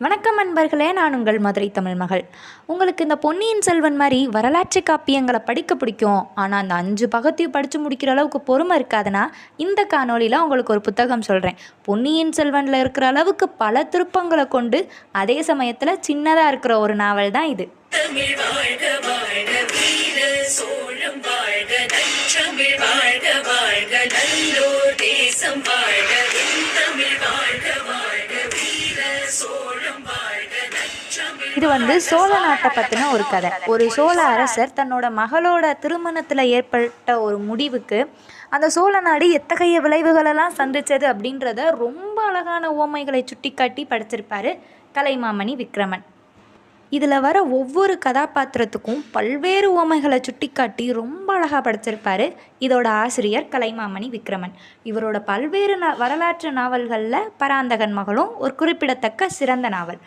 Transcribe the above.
வணக்கம் அன்பர்களே நான் உங்கள் மதுரை தமிழ் மகள். உங்களுக்கு இந்த பொன்னியின் செல்வன் மாதிரி வரலாற்று காப்பியங்களை படிக்க பிடிக்கும். ஆனால் அந்த அஞ்சு பகத்தையும் படித்து முடிக்கிற அளவுக்கு பொறுமை இருக்காதுன்னா இந்த காணொளியில் உங்களுக்கு ஒரு புத்தகம் சொல்கிறேன் பொன்னியின் செல்வனில் இருக்கிற அளவுக்கு பல திருப்பங்களை கொண்டு அதே சமயத்தில் சின்னதாக இருக்கிற ஒரு நாவல் தான் இது. வாழ்க இது வந்து சோழ நாட்டை பற்றின ஒரு கதை. ஒரு சோழ அரசர் தன்னோட மகளோட திருமணத்தில் ஏற்பட்ட ஒரு முடிவுக்கு அந்த சோழ நாடு எத்தகைய விளைவுகளெல்லாம் சந்தித்தது அப்படின்றத ரொம்ப அழகான ஓமைகளை சுட்டிக்காட்டி படைச்சிருப்பார் கலைமாமணி விக்ரமன். இதில் வர ஒவ்வொரு கதாபாத்திரத்துக்கும் பல்வேறு ஓமைகளை சுட்டிக்காட்டி ரொம்ப அழகாக படைச்சிருப்பார் இதோட ஆசிரியர் கலைமாமணி விக்ரமன். இவரோட பல்வேறு ந வரலாற்று நாவல்களில் பராந்தகன் மகளும் ஒரு குறிப்பிடத்தக்க சிறந்த நாவல்.